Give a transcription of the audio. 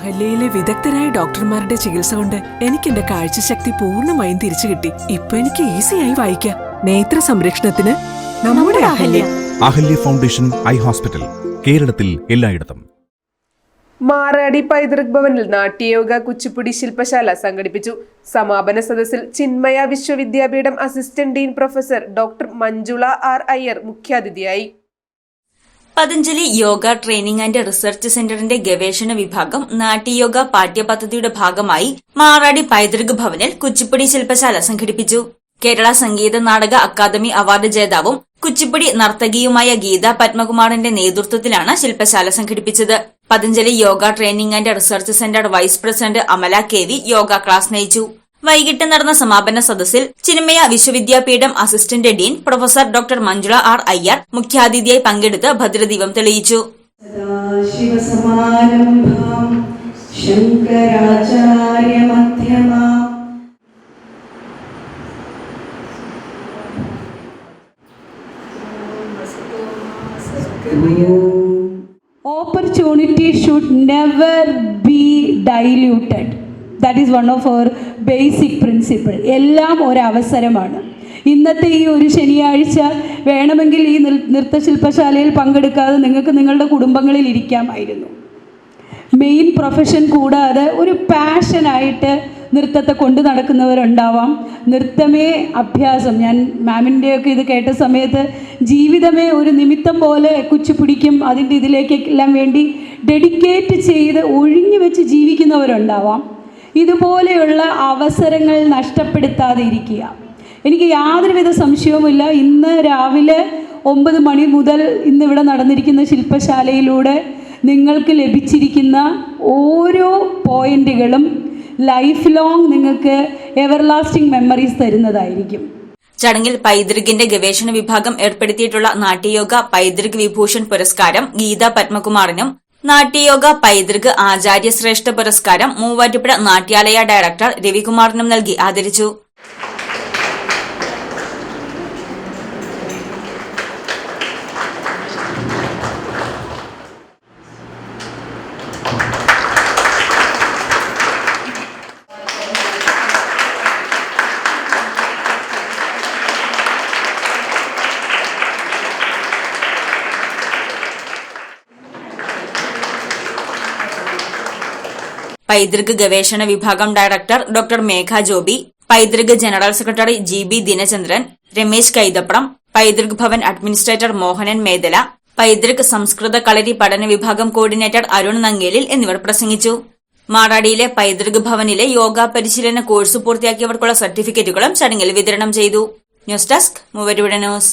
അഹല്യയിലെ വിദഗ്ധരായ ഡോക്ടർമാരുടെ ചികിത്സ കൊണ്ട് എനിക്ക് എന്റെ കാഴ്ചശക്തി പൂർണമായും തിരിച്ചു കിട്ടി. ഇപ്പൊ എനിക്ക് ഈസിയായി വായിക്കാം. നേത്ര സംരക്ഷണത്തിന് നമ്മുടെ Ahalya. Ahalya foundation eye hospital കേരളത്തിൽ എല്ലായിടത്തും. മാറാടി പൈതൃക് ഭവനിൽ നാട്യയോഗ കുച്ചിപ്പുടി ശില്പശാല സംഘടിപ്പിച്ചു. സമാപന സദസ്സിൽ Chinmaya Vishwavidyapeeth assistant dean professor doctor Manjula R Iyer മുഖ്യാതിഥിയായി. Patanjali yoga training and research സെന്ററിന്റെ ഗവേഷണ വിഭാഗം നാട്യയോഗ പാഠ്യപദ്ധതിയുടെ ഭാഗമായി മാറാടി പൈതൃക ഭവനിൽ കുച്ചിപ്പുടി ശില്പശാല സംഘടിപ്പിച്ചു. കേരള സംഗീത നാടക അക്കാദമി അവാർഡ് ജേതാവും കുച്ചിപ്പുടി നർത്തകിയുമായ ഗീത പത്മകുമാറിന്റെ നേതൃത്വത്തിലാണ് ശില്പശാല സംഘടിപ്പിച്ചത്. Patanjali yoga training and research centre vice president Amala K V yoga class നയിച്ചു. വൈകിട്ട് നടന്ന സമാപന സദസ്സിൽ Chinmaya Vishwavidyapeeth assistant dean professor doctor Manjula R Iyer മുഖ്യാതിഥിയായി പങ്കെടുത്ത് ഭദ്രദീപം തെളിയിച്ചു. Opportunity should never be diluted That is one of our basic principle എല്ലാം ഒരവസരമാണ്. ഇന്നത്തെ ഈ ഒരു ശനിയാഴ്ച വേണമെങ്കിൽ ഈ നൃത്തശില്പശാലയിൽ പങ്കെടുക്കാതെ നിങ്ങൾക്ക് നിങ്ങളുടെ കുടുംബങ്ങളിൽ ഇരിക്കാമായിരുന്നു. മെയിൻ പ്രൊഫഷൻ കൂടാതെ ഒരു പാഷനായിട്ട് നൃത്തത്തെ കൊണ്ടു നടക്കുന്നവരുണ്ടാവാം. നൃത്തമേ അഭ്യാസം. ഞാൻ മാമിന്റെയൊക്കെ ഇത് കേട്ട സമയത്ത് ജീവിതമേ ഒരു നിമിത്തം പോലെ കുച്ചിപ്പിടിക്കും അതിന്റെ ഇതിലേക്കെല്ലാം വേണ്ടി ഡെഡിക്കേറ്റ് ചെയ്ത് ഒഴിഞ്ഞു വെച്ച് ജീവിക്കുന്നവരുണ്ടാവാം. ഇതുപോലെയുള്ള അവസരങ്ങൾ നഷ്ടപ്പെടുത്താതെ ഇരിക്കുക എനിക്ക് യാതൊരുവിധ സംശയവുമില്ല. ഇന്ന് രാവിലെ ഒമ്പത് മണി മുതൽ ഇന്നിവിടെ നടന്നിരിക്കുന്ന ശില്പശാലയിലൂടെ നിങ്ങൾക്ക് ലഭിച്ചിരിക്കുന്ന ഓരോ പോയിന്റുകളും ലൈഫ് ലോങ് നിങ്ങൾക്ക് എവർലാസ്റ്റിംഗ് മെമ്മറീസ് തരുന്നതായിരിക്കും. ചടങ്ങിൽ പൈതൃകിന്റെ ഗവേഷണ വിഭാഗം ഏർപ്പെടുത്തിയിട്ടുള്ള നാട്യയോഗ പൈതൃക് വിഭൂഷൺ പുരസ്കാരം ഗീത പത്മകുമാറിനും നാട്യയോഗ പൈതൃക് ആചാര്യ ശ്രേഷ്ഠ പുരസ്കാരം മൂവാറ്റുപുഴ നാട്യാലയ ഡയറക്ടർ രവികുമാറിനും നൽകി ആദരിച്ചു. പൈതൃക് ഗവേഷണ വിഭാഗം director doctor Megha Joby Paithruka general secretary G B Dinachandran Ramesh Kaithapram Paithruk Bhavan administrator Mohanan Medala Paithruk സംസ്കൃത കളരി പഠന വിഭാഗം കോർഡിനേറ്റർ അരുൺ നങ്ങേലിൽ എന്നിവർ പ്രസംഗിച്ചു. മാറാടിയിലെ പൈതൃക് ഭവനിലെ യോഗ പരിശീലന കോഴ്സ് പൂർത്തിയാക്കിയവർക്കുള്ള സർട്ടിഫിക്കറ്റുകളും ചടങ്ങിൽ വിതരണം ചെയ്തു. ന്യൂസ് ഡെസ്ക് മൂവരുടെ ന്യൂസ്.